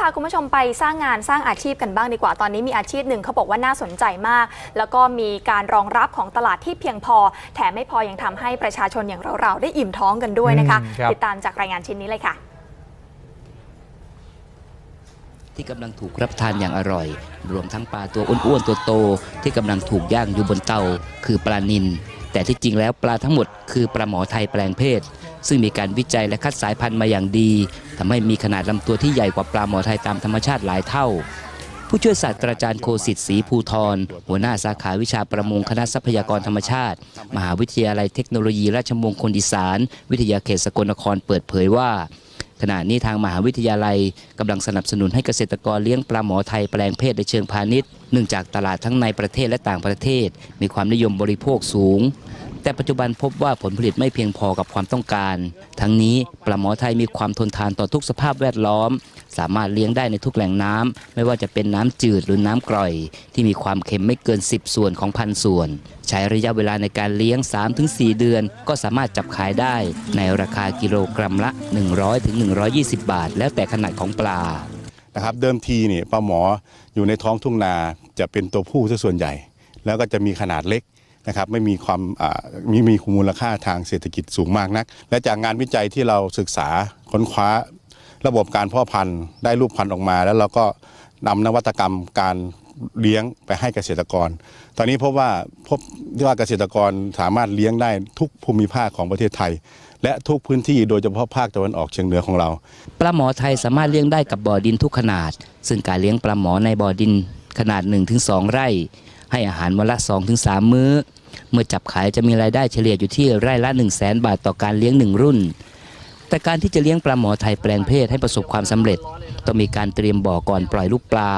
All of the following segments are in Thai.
พาคุณผู้ชมไปสร้างงานสร้างอาชีพกันบ้างดีกว่าตอนนี้มีอาชีพหนึ่งเขาบอกว่าน่าสนใจมาก แล้วก็มีการรองรับของตลาดที่เพียงพอ แถมไม่พอยังทำให้ประชาชนอย่างเราๆได้อิ่มท้องกันด้วยนะคะอืมครับติดตามจากรายงานชิ้นนี้เลยค่ะ ที่กำลังถูกรับประทานอย่างอร่อย รวมทั้งปลาตัวอ้วนๆตัวโต ที่กำลังถูกย่างอยู่บนเตา คือปลานิลแต่ที่จริงแล้วปลาทั้งหมดคือปลาหมอไทยแปลงเพศ ซึ่งมีการวิจัยและคัดสายพันธุ์มาอย่างดีทำให้มีขนาดลำตัวที่ใหญ่กว่าปลาหมอไทยตามธรรมชาติหลายเท่า ผู้ช่วยศาสตราจารย์โคสิทธิ์ศรีภูทรหัวหน้าสาขาวิชาประมงคณะทรัพยากรธรรมชาติ มหาวิทยาลัยเทคโนโลยีราชมงคลอีสาน วิทยาเขตสกลนครเปิดเผยว่าขณะนี้ทางมหาวิทยาลัยกำลังสนับสนุนให้เกษตรกรเลี้ยงปลาหมอไทยแปลงเพศในเชิงพาณิชย์เนื่องจากตลาดทั้งในประเทศและต่างประเทศ มีความนิยมบริโภคสูง แต่ปัจจุบันพบว่าผลผลิตไม่เพียงพอกับความต้องการ ทั้งนี้ปลาหมอไทยมีความทนทานต่อทุกสภาพแวดล้อม สามารถเลี้ยงได้ในทุกแหล่งน้ำไม่ว่าจะเป็นน้ำจืดหรือน้ำกร่อย ที่มีความเค็มไม่เกิน 10 ส่วนของพันส่วน ใช้ระยะเวลาในการเลี้ยง 3-4 เดือน ก็สามารถจับขายได้ ในราคากิโลกรัมละ 100-120 บาท แล้วแต่ขนาดของปลานะครับเดิมทีเนี่ยปลาหมออยู่ในท้องทุ่งนาจะเป็นตัวผู้ซะส่วนใหญ่ แล้วก็จะมีขนาดเล็ก นะครับไม่มีความอ่ามีมีมูลค่าทางเศรษฐกิจสูงมากนัก และจากงานวิจัยที่เราศึกษาค้นคว้า ระบบการพ่อพันธุ์ได้รูปพันธุ์ออกมา แล้วเราก็นำนวัตกรรมการเลี้ยงไปให้เกษตรกร ตอนนี้พบว่าพบว่าเกษตรกรสามารถเลี้ยงได้ทุกภูมิภาคของประเทศไทย และทุกพื้นที่โดยเฉพาะภาคตะวันออกเฉียงเหนือของเรา ปลาหมอไทยสามารถเลี้ยงได้กับบ่อดินทุกขนาด ซึ่งการเลี้ยงปลาหมอในบ่อดินขนาด 1-2 ไร่ ให้อาหารวันละ 2-3 มื้อ เมื่อจับขายจะมีรายได้เฉลี่ยอยู่ที่ไร่ละ 1 0 0 0 0แบาทต่อการเลี้ยงหนึ่งรุ่น แต่การที่จะเลี้ยงปลาหมอไทยแปลงเพศให้ประสบความสำเร็จ ต้องมีการเตรียมบ่อก่อนปล่อยลูกปลา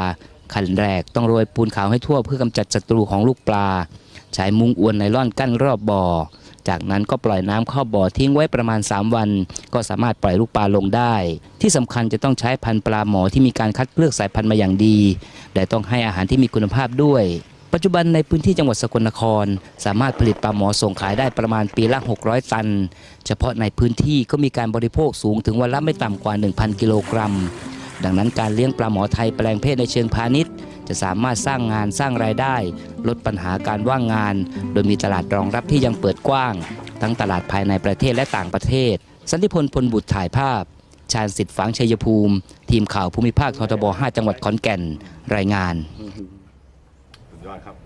ขั้นแรกต้องโรยปูนขาวให้ทั่วเพื่อกำจัดศัตรูของลูกปลา ใช้มุ้งอวนไนล่อนกั้นรอบบ่อจากนั้นก็ปล่อยน้ำเข้าบ่อทิ้งไว้ประมาณ 3 วัน ก็สามารถปล่อยลูกปลาลงได้ ที่สำคัญจะต้องใช้พันธุ์ปลาหมอที่มีการคัดเลือกสายพันธุ์มาอย่างดี และต้องให้อาหารที่มีคุณภาพด้วย ปัจจุบันในพื้นที่จังหวัดสกลนคร สามารถผลิตปลาหมอส่งขายได้ประมาณปีละ 600 ตัน เฉพาะในพื้นที่ก็มีการบริโภคสูงถึงวันละไม่ต่ำกว่า 1,000 กิโลกรัม ดังนั้นการเลี้ยงปลาหมอไทยแปลงเพศในเชิงพาณิชย์ จะสามารถสร้างงานสร้างรายได้ ลดปัญหาการว่างงาน โดยมีตลาดรองรับที่ยังเปิดกว้าง ทั้งตลาดภายในประเทศและต่างประเทศ สันติพลพลบุตรถ่ายภาพ ชาญสิทธิ์ฝังชัยภูมิ ทีมข่าวภูมิภาคททบ 5 จังหวัดขอนแก่น รายงาน ยอดครับ